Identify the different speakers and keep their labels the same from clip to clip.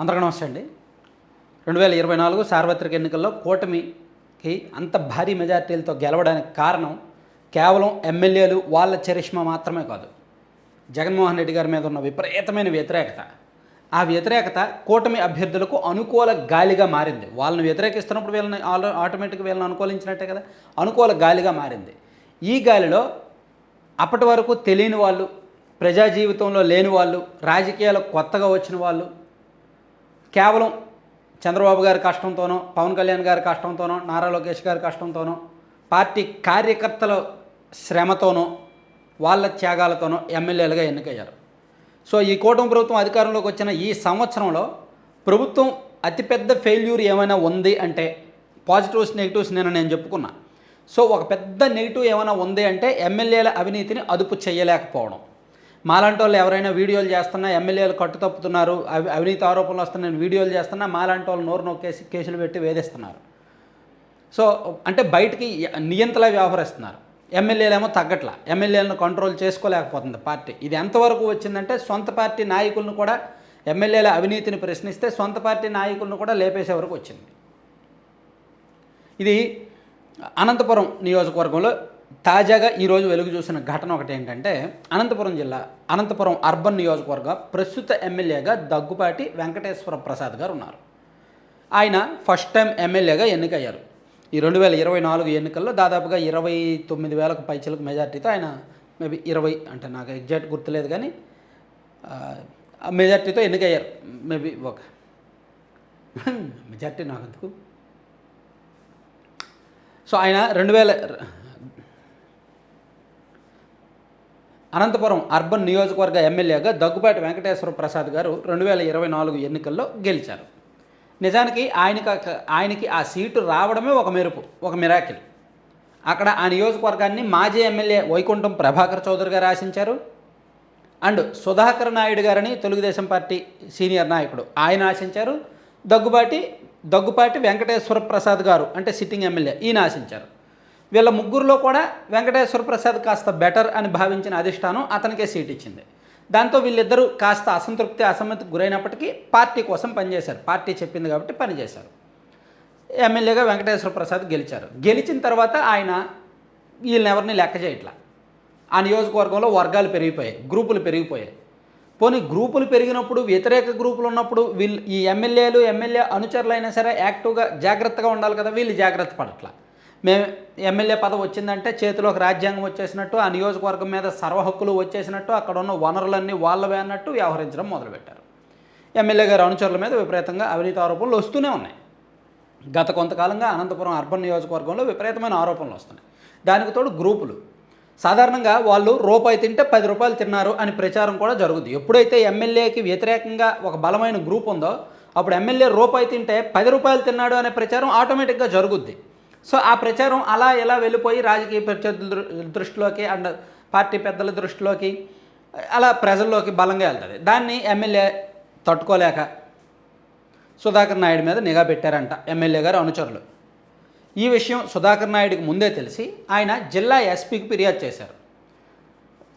Speaker 1: అందరికీ నమస్తే అండి. రెండు వేల ఇరవై నాలుగు సార్వత్రిక ఎన్నికల్లో కూటమికి అంత భారీ మెజార్టీలతో గెలవడానికి కారణం కేవలం ఎమ్మెల్యేలు వాళ్ళ చరిష్మా మాత్రమే కాదు. జగన్మోహన్ రెడ్డి గారి మీద ఉన్న విపరీతమైన వ్యతిరేకత. ఆ వ్యతిరేకత కూటమి అభ్యర్థులకు అనుకూల గాలిగా మారింది. వాళ్ళని వ్యతిరేకిస్తున్నప్పుడు వీళ్ళని ఆలో ఆటోమేటిక్గా వీళ్ళని అనుకూలించినట్టే కదా? అనుకూల గాలిగా మారింది. ఈ గాలిలో అప్పటి వరకు తెలియని వాళ్ళు ప్రజా జీవితంలో లేని వాళ్ళు రాజకీయాలకు కొత్తగా వచ్చిన వాళ్ళు కేవలం చంద్రబాబు గారి కష్టంతోనో పవన్ కళ్యాణ్ గారి కష్టంతోనో నారా లోకేష్ గారి కష్టంతోనో పార్టీ కార్యకర్తల శ్రమతోనో వాళ్ళ త్యాగాలతోనో ఎమ్మెల్యేలుగా ఎన్నికయ్యారు. సో ఈ కూటమి ప్రభుత్వం అధికారంలోకి వచ్చిన ఈ సంవత్సరంలో ప్రభుత్వం అతిపెద్ద ఫెయిల్యూర్ ఏమైనా ఉంది అంటే పాజిటివ్స్ నెగిటివ్స్ నేను నేను చెప్పుకున్నా. సో ఒక పెద్ద నెగిటివ్ ఏమైనా ఉంది అంటే ఎమ్మెల్యేల అవినీతిని అదుపు చేయలేకపోవడం. మాలాంటి వాళ్ళు ఎవరైనా వీడియోలు చేస్తున్నా ఎమ్మెల్యేలు కట్టు తప్పుతున్నారు అవి అవినీతి ఆరోపణలు వస్తున్నాయి వీడియోలు చేస్తున్నా మాలాంటి వాళ్ళు నోరు నొక్కేసి కేసులు పెట్టి వేధిస్తున్నారు. సో అంటే బయటికి నియంతలా వ్యవహరిస్తున్నారు. ఎమ్మెల్యేలేమో తగ్గట్ల. ఎమ్మెల్యేలను కంట్రోల్ చేసుకోలేకపోతుంది పార్టీ. ఇది ఎంతవరకు వచ్చిందంటే సొంత పార్టీ నాయకులను కూడా ఎమ్మెల్యేల అవినీతిని ప్రశ్నిస్తే సొంత పార్టీ నాయకులను కూడా లేపేసే వరకు వచ్చింది. ఇది అనంతపురం నియోజకవర్గంలో తాజాగా ఈరోజు వెలుగు చూసిన ఘటన ఒకటి ఏంటంటే అనంతపురం జిల్లా అనంతపురం అర్బన్ నియోజకవర్గ ప్రస్తుత ఎమ్మెల్యేగా దగ్గుపాటి వెంకటేశ్వర ప్రసాద్ గారు ఉన్నారు ఆయన ఫస్ట్ టైం ఎమ్మెల్యేగా ఎన్నికయ్యారు. ఈ రెండు వేల ఇరవై నాలుగు ఎన్నికల్లో దాదాపుగా ఇరవై తొమ్మిది వేలకు పైచలకు మెజార్టీతో ఆయన మేబీ ఇరవై అంటే నాకు ఎగ్జాక్ట్ గుర్తులేదు కానీ మెజార్టీతో ఎన్నికయ్యారు. మేబీ ఒక మెజార్టీ నాకు సో ఆయన రెండు వేల అనంతపురం అర్బన్ నియోజకవర్గ ఎమ్మెల్యేగా దగ్గుబాటి వెంకటేశ్వర ప్రసాద్ గారు రెండు వేల ఇరవై నాలుగు ఎన్నికల్లో గెలిచారు. నిజానికి ఆయనకి ఆయనకి ఆ సీటు రావడమే ఒక మెరుపు ఒక మిరాకిల్. అక్కడ ఆ నియోజకవర్గాన్ని మాజీ ఎమ్మెల్యే వైకుంఠం ప్రభాకర్ చౌదరి గారు ఆశించారు. అండ్ సుధాకర్ నాయుడు గారని తెలుగుదేశం పార్టీ సీనియర్ నాయకుడు ఆయన ఆశించారు. దగ్గుబాటి దగ్గుపాటి వెంకటేశ్వర ప్రసాద్ గారు అంటే సిట్టింగ్ ఎమ్మెల్యే ఈయన ఆశించారు. వీళ్ళ ముగ్గురులో కూడా వెంకటేశ్వర ప్రసాద్ కాస్త బెటర్ అని భావించిన అధిష్టానం అతనికే సీట్ ఇచ్చింది. దాంతో వీళ్ళిద్దరూ కాస్త అసంతృప్తి అసమ్మతికి గురైనప్పటికీ పార్టీ కోసం పనిచేశారు. పార్టీ చెప్పింది కాబట్టి పనిచేశారు. ఎమ్మెల్యేగా వెంకటేశ్వర ప్రసాద్ గెలిచారు. గెలిచిన తర్వాత ఆయన వీళ్ళని ఎవరిని లెక్క చేయట్లా? ఆ నియోజకవర్గంలో వర్గాలు పెరిగిపోయాయి గ్రూపులు పెరిగిపోయాయి. పోనీ గ్రూపులు పెరిగినప్పుడు వ్యతిరేక గ్రూపులు ఉన్నప్పుడు వీళ్ళు ఈ ఎమ్మెల్యేలు ఎమ్మెల్యే అనుచరులైనా సరే యాక్టివ్గా జాగ్రత్తగా ఉండాలి కదా వీళ్ళు జాగ్రత్త పడట్లా? మేము ఎమ్మెల్యే పదవి వచ్చిందంటే చేతిలోకి రాజ్యాంగం వచ్చేసినట్టు ఆ నియోజకవర్గం మీద సర్వ హక్కులు వచ్చేసినట్టు అక్కడ ఉన్న వనరులన్నీ వాళ్ళవే అన్నట్టు వ్యవహరించడం మొదలుపెట్టారు. ఎమ్మెల్యే గారి అనుచరుల మీద విపరీతంగా అవినీతి ఆరోపణలు వస్తూనే ఉన్నాయి. గత కొంతకాలంగా అనంతపురం అర్బన్ నియోజకవర్గంలో విపరీతమైన ఆరోపణలు వస్తున్నాయి. దానికి తోడు గ్రూపులు. సాధారణంగా వాళ్ళు రూపాయి తింటే పది రూపాయలు తిన్నారు అని ప్రచారం కూడా జరుగుతుంది ఎప్పుడైతే ఎమ్మెల్యేకి వ్యతిరేకంగా ఒక బలమైన గ్రూప్ ఉందో అప్పుడు ఎమ్మెల్యే రూపాయి తింటే పది రూపాయలు తిన్నాడు అనే ప్రచారం ఆటోమేటిక్గా జరుగుద్ది. సో ఆ ప్రచారం అలా ఇలా వెళ్ళిపోయి రాజకీయ ప్రత్యర్థుల దృష్టిలోకి అండ్ పార్టీ పెద్దల దృష్టిలోకి అలా ప్రజల్లోకి బలంగా వెళ్తుంది. దాన్ని ఎమ్మెల్యే తట్టుకోలేక సుధాకర్ నాయుడు మీద నిఘా పెట్టారంట ఎమ్మెల్యే గారు అనుచరులు. ఈ విషయం సుధాకర్ నాయుడికి ముందే తెలిసి ఆయన జిల్లా ఎస్పీకి ఫిర్యాదు చేశారు.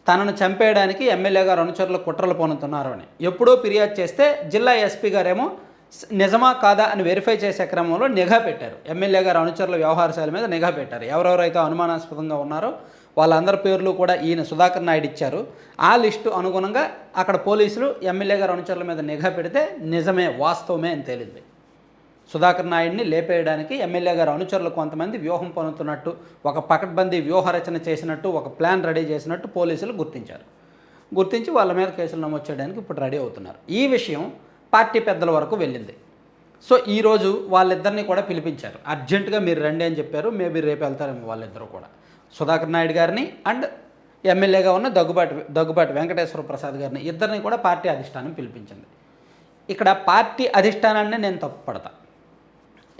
Speaker 1: తనను చంపేయడానికి ఎమ్మెల్యే గారు అనుచరులు కుట్రలు పోనుతున్నారు అని. ఎప్పుడో ఫిర్యాదు చేస్తే జిల్లా ఎస్పీ గారేమో నిజమా కాదా అని వెరిఫై చేసే క్రమంలో నిఘా పెట్టారు. ఎమ్మెల్యే గారు అనుచరుల వ్యవహారశాల మీద నిఘా పెట్టారు. ఎవరెవరైతే అనుమానాస్పదంగా ఉన్నారో వాళ్ళందరి పేర్లు కూడా ఈయన సుధాకర్ నాయుడు ఇచ్చారు. ఆ లిస్టు అనుగుణంగా అక్కడ పోలీసులు ఎమ్మెల్యే గారు అనుచరుల మీద నిఘా పెడితే నిజమే వాస్తవమే అని తేలింది. సుధాకర్ నాయుడిని లేపేయడానికి ఎమ్మెల్యే గారు అనుచరులు కొంతమంది వ్యూహం పనుతున్నట్టు ఒక పకడ్బందీ వ్యూహ రచన చేసినట్టు ఒక ప్లాన్ రెడీ చేసినట్టు పోలీసులు గుర్తించారు. గుర్తించి వాళ్ళ మీద కేసులు నమోదు చేయడానికి ఇప్పుడు రెడీ అవుతున్నారు. ఈ విషయం పార్టీ పెద్దల వరకు వెళ్ళింది. సో ఈరోజు వాళ్ళిద్దరిని కూడా పిలిపించారు. అర్జెంటుగా మీరు రండి అని చెప్పారు. మేబీ రేపు వెళ్తారేమో వాళ్ళిద్దరూ కూడా. సుధాకర్ నాయుడు గారిని అండ్ ఎమ్మెల్యేగా ఉన్న దగ్గుబాటి దగ్గుబాటి వెంకటేశ్వర ప్రసాద్ గారిని ఇద్దరిని కూడా పార్టీ అధిష్టానం పిలిపించింది. ఇక్కడ పార్టీ అధిష్టానాన్ని నేను తప్పుపడతా.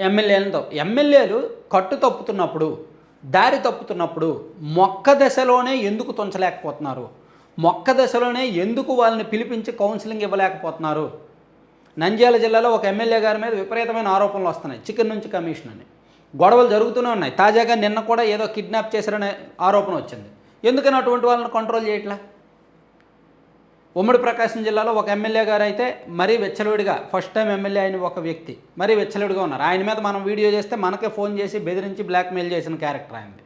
Speaker 1: ఎమ్మెల్యేలతో ఎమ్మెల్యేలు కట్టు తప్పుతున్నప్పుడు దారి తప్పుతున్నప్పుడు మొక్క దశలోనే ఎందుకు తుంచలేకపోతున్నారు? మొక్క దశలోనే ఎందుకు వాళ్ళని పిలిపించి కౌన్సిలింగ్ ఇవ్వలేకపోతున్నారు? నంద్యాల జిల్లాలో ఒక ఎమ్మెల్యే గారి మీద విపరీతమైన ఆరోపణలు వస్తున్నాయి. చికెన్ నుంచి కమిషన్ అని. గొడవలు జరుగుతూనే ఉన్నాయి. తాజాగా నిన్న కూడా ఏదో కిడ్నాప్ చేశారనే ఆరోపణ వచ్చింది. ఎందుకని అటువంటి వాళ్ళని కంట్రోల్ చేయట్లా? ఉమ్మడి ప్రకాశం జిల్లాలో ఒక ఎమ్మెల్యే గారు అయితే మరీ వెచ్చలవిడిగా ఫస్ట్ టైం ఎమ్మెల్యే అయిన ఒక వ్యక్తి మరీ వెచ్చలవిడిగా ఉన్నారు. ఆయన మీద మనం వీడియో చేస్తే మనకే ఫోన్ చేసి బెదిరించి బ్లాక్మెయిల్ చేసిన క్యారెక్టర్ ఆయనది.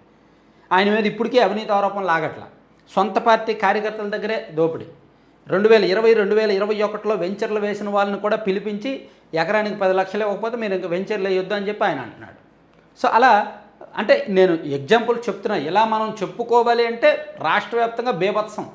Speaker 1: ఆయన మీద ఇప్పటికీ అవినీతి ఆరోపణ లాగట్ల సొంత పార్టీ కార్యకర్తల దగ్గరే దోపిడీ. రెండు వేల ఇరవై రెండు వేల ఇరవై ఒకటిలో వెంచర్లు వేసిన వాళ్ళని కూడా పిలిపించి ఎకరానికి పది లక్షలు ఇవ్వకపోతే మీరు ఇంకా వెంచర్లు వేయొద్దు అని చెప్పి ఆయన అంటున్నాడు. సో అలా అంటే నేను ఎగ్జాంపుల్ చెప్తున్నా. ఇలా మనం చెప్పుకోవాలి అంటే రాష్ట్ర వ్యాప్తంగా బేభత్సం.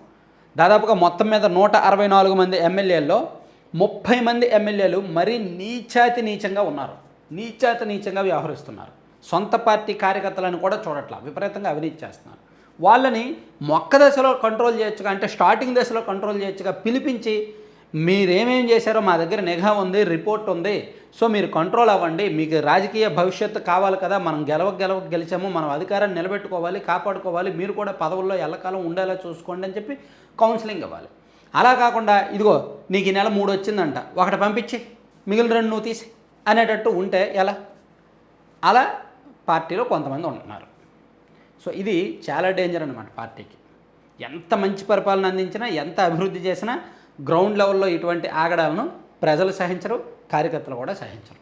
Speaker 1: దాదాపుగా మొత్తం మీద నూట అరవై నాలుగు మంది ఎమ్మెల్యేల్లో ముప్పై మంది ఎమ్మెల్యేలు మరీ నీచాతి నీచంగా ఉన్నారు. నీచాతి నీచంగా వ్యవహరిస్తున్నారు. సొంత పార్టీ కార్యకర్తలను కూడా చూడట్లా. విపరీతంగా అవినీతి చేస్తున్నారు. వాళ్ళని మొక్క దశలో కంట్రోల్ చేయొచ్చుగా అంటే స్టార్టింగ్ దశలో కంట్రోల్ చేయొచ్చుగా పిలిపించి మీరేమేం చేశారో మా దగ్గర నిఘా ఉంది రిపోర్ట్ ఉంది. సో మీరు కంట్రోల్ అవ్వండి. మీకు రాజకీయ భవిష్యత్తు కావాలి కదా. మనం గెలవ గెలవ గెలిచాము. మనం అధికారాన్ని నిలబెట్టుకోవాలి కాపాడుకోవాలి. మీరు కూడా పదవుల్లో ఎల్లకాలం ఉండేలా చూసుకోండి అని చెప్పి కౌన్సిలింగ్ ఇవ్వాలి. అలా కాకుండా ఇదిగో నీకు ఈ నెల మూడు వచ్చిందంట. ఒకటి పంపించి. మిగిలిన రెండు నువ్వు తీసి. అనేటట్టు ఉంటే ఎలా? అలా పార్టీలో కొంతమంది ఉంటున్నారు. సో ఇది చాలా డేంజర్ అనమాట పార్టీకి. ఎంత మంచి పరిపాలన అందించినా ఎంత అభివృద్ధి చేసినా గ్రౌండ్ లెవెల్లో ఇటువంటి ఆగడాలను ప్రజలు సహించరు కార్యకర్తలు కూడా సహించరు.